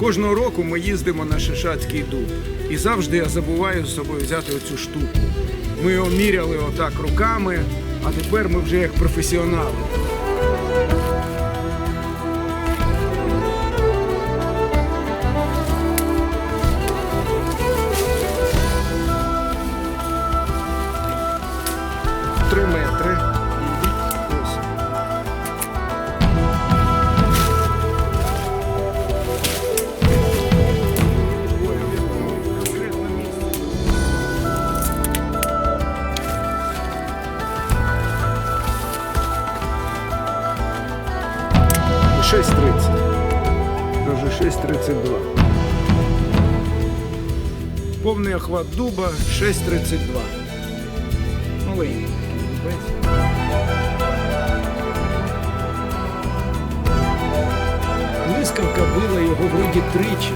Кожного року ми їздимо на Шишацький дуб. І завжди я забуваю з собою взяти оцю штуку. Ми його міряли отак руками, а тепер ми вже як професіонали. Три 6.30. Даже 6.32. Повний охват дуба 6.32. Маленький дубець. Блискавка била його вроді тричі,